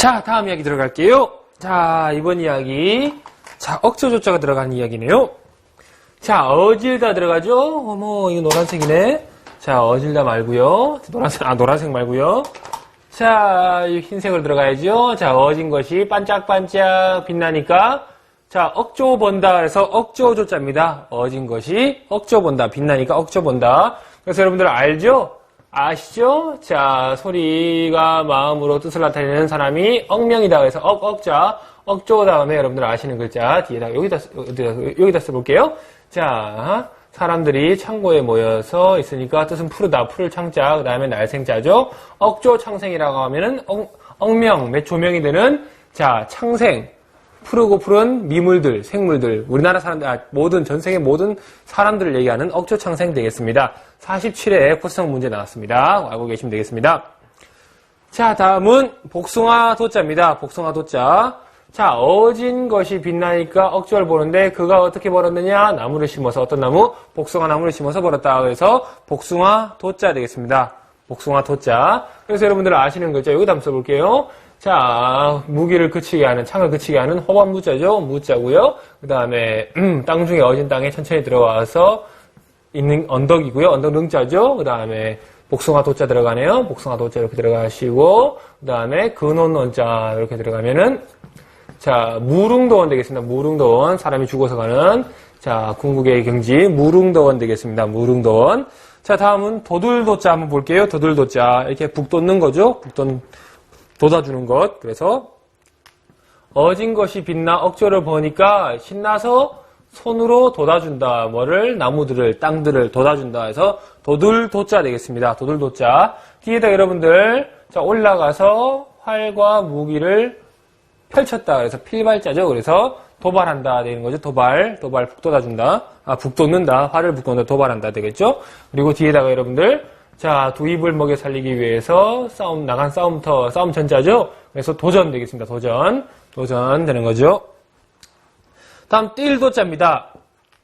자, 다음 이야기 들어갈게요. 자, 이번 이야기. 자, 억조조자가 들어가는 이야기네요. 자, 어질다 들어가죠? 어머, 이거 노란색이네. 자, 어질다 말고요. 노란색, 아, 노란색 말고요. 자, 이 흰색으로 들어가야죠. 자, 어진 것이 반짝반짝 빛나니까. 자, 억조 본다. 그래서 억조조자입니다. 어진 것이 억조 본다. 빛나니까 억조 본다. 그래서 여러분들 알죠? 아시죠? 자, 소리가 마음으로 뜻을 나타내는 사람이 억명이다. 그래서 억, 억자, 억조 다음에 여러분들 아시는 글자 뒤에다 여기다, 쓰- 어디다, 여기다 써볼게요. 자, 사람들이 창고에 모여서 있으니까 뜻은 푸르다. 푸를 창자, 그 다음에 날생자죠. 억조 창생이라고 하면은 억, 억명, 몇 조명이 되는 자, 창생. 푸르고 푸른 미물들, 생물들, 우리나라 사람들, 아, 모든, 전 세계 모든 사람들을 얘기하는 억조 창생 되겠습니다. 47회 포스성 문제 나왔습니다. 알고 계시면 되겠습니다. 자, 다음은 복숭아 도자입니다. 복숭아 도자. 자, 어진 것이 빛나니까 억조를 보는데 그가 어떻게 벌었느냐? 나무를 심어서 어떤 나무? 복숭아 나무를 심어서 벌었다. 그래서 복숭아 도자 되겠습니다. 복숭아 도자. 그래서 여러분들 아시는 글자 여기다 한번 써볼게요. 자, 무기를 그치게 하는, 창을 그치게 하는 호반 무자죠. 무자고요. 그 다음에 땅 중에 어진 땅에 천천히 들어와서 있는 언덕이고요. 언덕 능자죠. 그 다음에 복숭아 도자 들어가네요. 복숭아 도자 이렇게 들어가시고 그 다음에 근원 원자 이렇게 들어가면은 자 무릉도원 되겠습니다. 무릉도원 사람이 죽어서 가는 자 궁극의 경지 무릉도원 되겠습니다. 무릉도원 자 다음은 도들도자 한번 볼게요. 도들도자 이렇게 북 돋는 거죠. 북 돋, 돋아주는 것 그래서 어진 것이 빛나 억조를 보니까 신나서 손으로 돋아준다. 뭐를? 나무들을, 땅들을 돋아준다 해서 도들도자 되겠습니다. 도들도자. 뒤에다 여러분들, 자, 올라가서 활과 무기를 펼쳤다. 그래서 필발자죠. 그래서 도발한다 되는 거죠. 도발, 도발, 북돋아준다. 아, 북돋는다. 활을 북돋는다. 도발한다 되겠죠. 그리고 뒤에다가 여러분들, 자, 두 입을 먹여 살리기 위해서 싸움, 나간 싸움터, 싸움 전자죠. 그래서 도전 되겠습니다. 도전. 도전 되는 거죠. 다음 뛸도자입니다.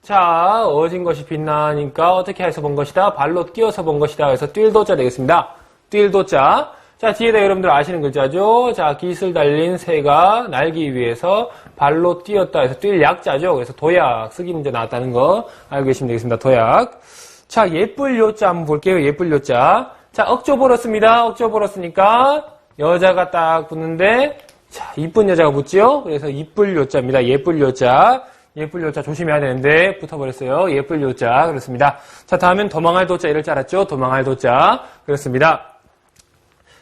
자, 어진 것이 빛나니까 어떻게 해서 본 것이다? 발로 뛰어서 본 것이다. 그래서 뛸도자 되겠습니다. 뛸도자. 자, 뒤에다 여러분들 아시는 글자죠? 자, 깃을 달린 새가 날기 위해서 발로 뛰었다 해서 뛸 약자죠? 그래서 도약, 쓰기 문제 나왔다는 거 알고 계시면 되겠습니다. 도약. 자, 예쁠 요자 한번 볼게요. 예쁠 요자. 자, 억조 벌었습니다. 억조 벌었으니까 여자가 딱 붙는데 자, 이쁜 여자가 붙지요? 그래서 이쁠 요자입니다. 예쁠 요자. 예쁠 요자 조심해야 되는데 붙어버렸어요. 예쁠 요자. 그렇습니다. 자, 다음엔 도망할 도자 이럴 줄 알았죠? 도망할 도자. 그렇습니다.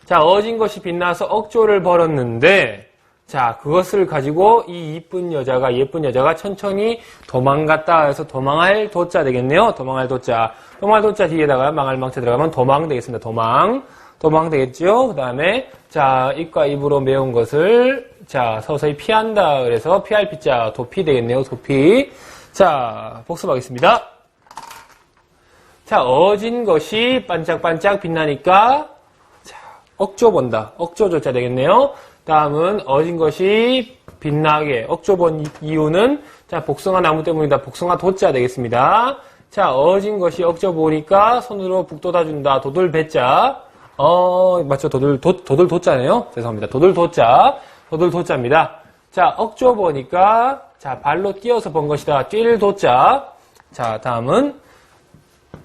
자, 어진 것이 빛나서 억조를 벌었는데, 자, 그것을 가지고 이 이쁜 여자가, 예쁜 여자가 천천히 도망갔다 해서 도망할 도자 되겠네요. 도망할 도자. 도망할 도자 뒤에다가 망할 망자 들어가면 도망 되겠습니다. 도망. 도망 되겠죠? 그 다음에, 자, 입과 입으로 매운 것을, 자, 서서히 피한다. 그래서 피할 피자, 도피 되겠네요. 도피. 자, 복습하겠습니다. 자, 어진 것이 반짝반짝 빛나니까, 자, 억조 본다. 억조 조자 되겠네요. 다음은 어진 것이 빛나게. 억조 본 이유는, 자, 복숭아 나무 때문이다. 복숭아 도자 되겠습니다. 자, 어진 것이 억조 보니까 손으로 북 돋아준다. 도돌 배자. 어, 맞죠. 도돌, 도, 도돌 도자네요. 죄송합니다. 도돌 도자. 도돌 도자입니다. 자, 억조 보니까, 자, 발로 뛰어서 본 것이다. 뛸 도자. 자, 다음은,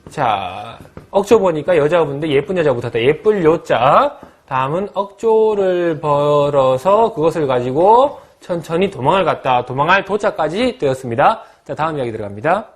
자, 억조 보니까 여자가 붙는데 예쁜 여자가 붙었다. 예쁠 요자. 다음은 억조를 벌어서 그것을 가지고 천천히 도망을 갔다. 도망할 도자까지 되었습니다. 자, 다음 이야기 들어갑니다.